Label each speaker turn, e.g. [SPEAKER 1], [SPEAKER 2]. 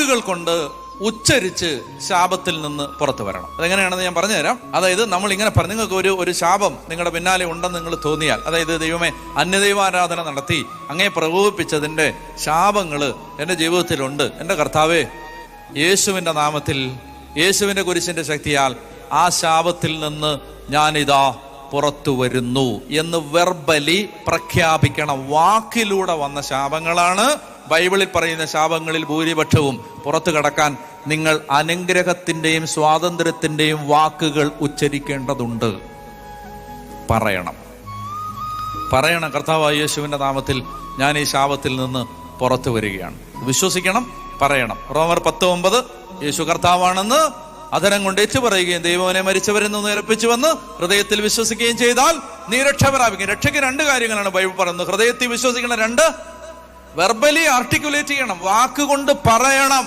[SPEAKER 1] വാക്കുകൾ കൊണ്ട് ഉച്ചരിച്ച് ശാപത്തിൽ നിന്ന് പുറത്തു വരണം. അതെങ്ങനെയാണെന്ന് ഞാൻ പറഞ്ഞുതരാം. അതായത് നമ്മൾ ഇങ്ങനെ പറഞ്ഞു നിങ്ങൾക്ക് ഒരു ഒരു ശാപം നിങ്ങളുടെ പിന്നാലെ ഉണ്ടെന്ന് നിങ്ങൾ തോന്നിയാൽ അതായത് ദൈവമേ അന്യദൈവാരാധന നടത്തി അങ്ങേ പ്രകോപിപ്പിച്ചതിന്റെ ശാപങ്ങൾ എന്റെ ജീവിതത്തിലുണ്ട്. എന്റെ കർത്താവേ യേശുവിന്റെ നാമത്തിൽ യേശുവിന്റെ കുരിശിന്റെ ശക്തിയാൽ ആ ശാപത്തിൽ നിന്ന് ഞാനിതാ പുറത്തു വരുന്നു എന്ന് വെർബലി പ്രഖ്യാപിക്കണം. വാക്കിലൂടെ വന്ന ശാപങ്ങളാണ്. ബൈബിളിൽ പറയുന്ന ശാപങ്ങളിൽ ഭൂരിപക്ഷവും പുറത്തു കടക്കാൻ നിങ്ങൾ അനുഗ്രഹത്തിന്റെയും സ്വാതന്ത്ര്യത്തിന്റെയും വാക്കുകൾ ഉച്ചരിക്കേണ്ടതുണ്ട്. പറയണം. പറയണം. കർത്താവായ യേശുവിന്റെ നാമത്തിൽ ഞാൻ ഈ ശാപത്തിൽ നിന്ന് പുറത്തു വരികയാണ്. വിശ്വസിക്കണം പറയണം. റോമർ പത്ത് ഒമ്പത് യേശു കർത്താവാണെന്ന് അധരം കൊണ്ട് ഏറ്റു പറയുകയും മരിച്ചവരിൽ നിന്ന് ഉയർപ്പിച്ചു വന്ന് ഹൃദയത്തിൽ വിശ്വസിക്കുകയും ചെയ്താൽ നീ രക്ഷ പ്രാപിക്കും രക്ഷയ്ക്ക് രണ്ട് കാര്യങ്ങളാണ് ബൈബിൾ പറയുന്നത്. ഹൃദയത്തിൽ വിശ്വസിക്കുന്ന രണ്ട് വെർബലി ആർട്ടിക്കുലേറ്റ് ചെയ്യണം. വാക്കുകൊണ്ട് പറയണം.